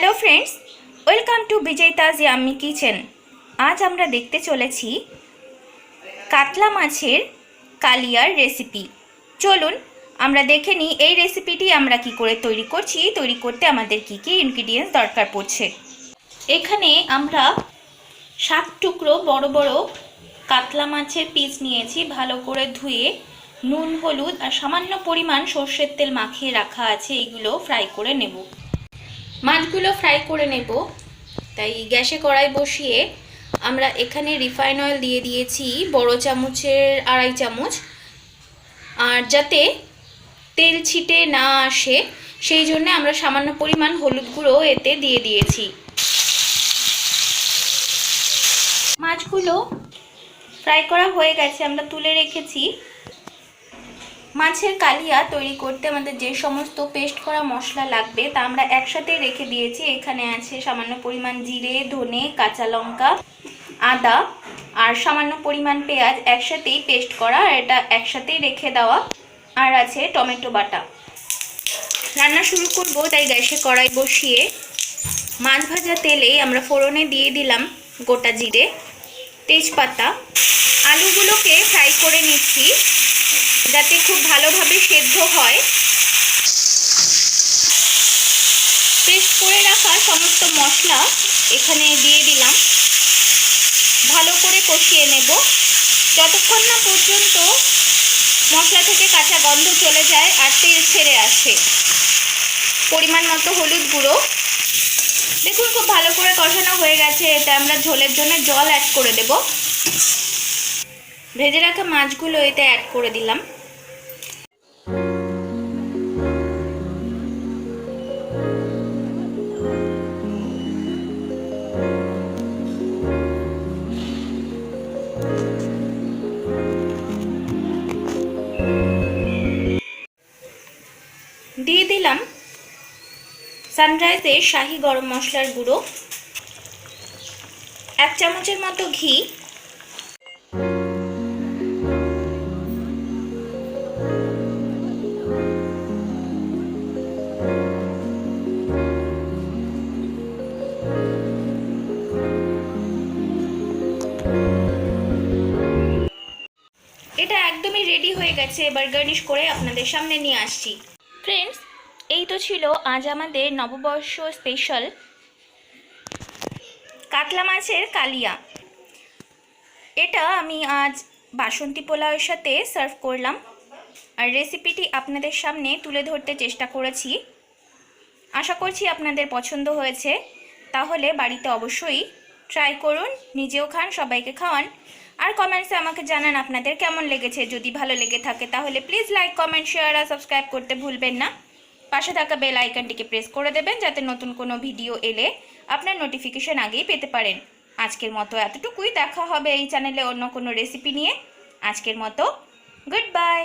Hello friends, welcome to Bijoytaj yummy kitchen. আজ আমরা দেখতে চলেছি কাতলা মাছের কালিয়ার রেসিপি। চলুন, আমরা দেখে নিই এই রেসিপিটি আমরা কি করে তৈরি করছি, তৈরি করতে আমাদের কি কি ইনগ্রিডিয়েন্টস দরকার পড়ছে। এখানে আমরা সাত টুকরো বড় বড় কাতলা মাছের পিস নিয়েছি, ভালো করে ধুয়ে নুন, হলুদ আর সামান্য পরিমাণ সর্ষের তেল মাখিয়ে রাখা আছে এইগুলো ফ্রাই করে নেব। মাছগুলো ফ্রাই করে নেব। তাই গ্যাসে কড়াই বসিয়ে আমরা এখানে রিফাইন অয়েল দিয়ে দিয়েছি, বড় চামচের আড়াই চামচ। আর যাতে তেল ছিটে না আসে, সেই জন্য আমরা সামান্য পরিমাণ হলুদ গুঁড়ো এতে দিয়ে দিয়েছি। মাছগুলো ফ্রাই করা হয়ে গেছে, আমরা তুলে রেখেছি। মাছের কালিয়া তৈরি করতে আমাদের যে সমস্ত পেস্ট করা মশলা লাগবে, তা আমরা একসাথে রেখে দিয়েছি। এখানে আছে সামান্য পরিমাণ জিরে, ধনে, কাঁচা লঙ্কা, আদা আর সামান্য পরিমাণ পেঁয়াজ একসাথেই পেস্ট করা, আর এটা একসাথেই রেখে দেওয়া। আর আছে টমেটো বাটা। রান্না শুরু করব, তাই গ্যাসে কড়াই বসিয়ে। মাছ ভাজা তেলে আমরা ফোড়নে দিয়ে দিলাম গোটা জিরে, তেজপাতা। আলুগুলোকে ফ্রাই করে নিচ্ছি। যাতে খুব ভালোভাবে সেদ্ধ হয়। পেস্ট করে রাখা সমস্ত মশলা এখানে দিয়ে দিলাম। ভালো করে কষিয়ে নেব। যতক্ষণ না পর্যন্ত মশলা থেকে কাঁচা গন্ধ চলে যায় আর তেল ছেড়ে আসে। পরিমাণ মতো হলুদ গুঁড়ো। দেখুন খুব ভালো করে কষানো হয়ে গেছে। এতে আমরা ঝোলের জন্য জল অ্যাড করে দেব। ভেজে রাখা মাছগুলো এতে অ্যাড করে দিলাম। দিয়ে দিলাম সানরাইজের শাহি গরম মশলার গুঁড়ো। এক চামচের মতো ঘি। হয়ে গেছে এবার গার্নিশ করে আপনাদের সামনে নিয়ে আসছি। ফ্রেন্ডস এই তো ছিল আজ আমাদের নববর্ষ স্পেশাল কাতলা মাছের কালিয়া। এটা আমি আজ বাসন্তী পোলাওয়ের সাথে সার্ভ করলাম। আর রেসিপিটি আপনাদের সামনে তুলে ধরতে চেষ্টা করেছি। আশা করছি আপনাদের পছন্দ হয়েছে। তাহলে বাড়িতে অবশ্যই ট্রাই করুন, নিজেও খান, সবাইকে খাওয়ান। আর কমেন্টসে আমাকে জানান আপনাদের কেমন লেগেছে। যদি ভালো লেগে থাকে তাহলে প্লিজ লাইক কমেন্ট শেয়ার আর সাবস্ক্রাইব করতে ভুলবেন না। পাশে থাকা বেল আইকনটিকে প্রেস করে দেবেন যাতে নতুন কোনো ভিডিও এলে আপনার নোটিফিকেশান আগেই পেতে পারেন। আজকের মতো এতটুকুই। দেখা হবে এই চ্যানেলে অন্য কোনো রেসিপি নিয়ে। আজকের মতো গুড বাই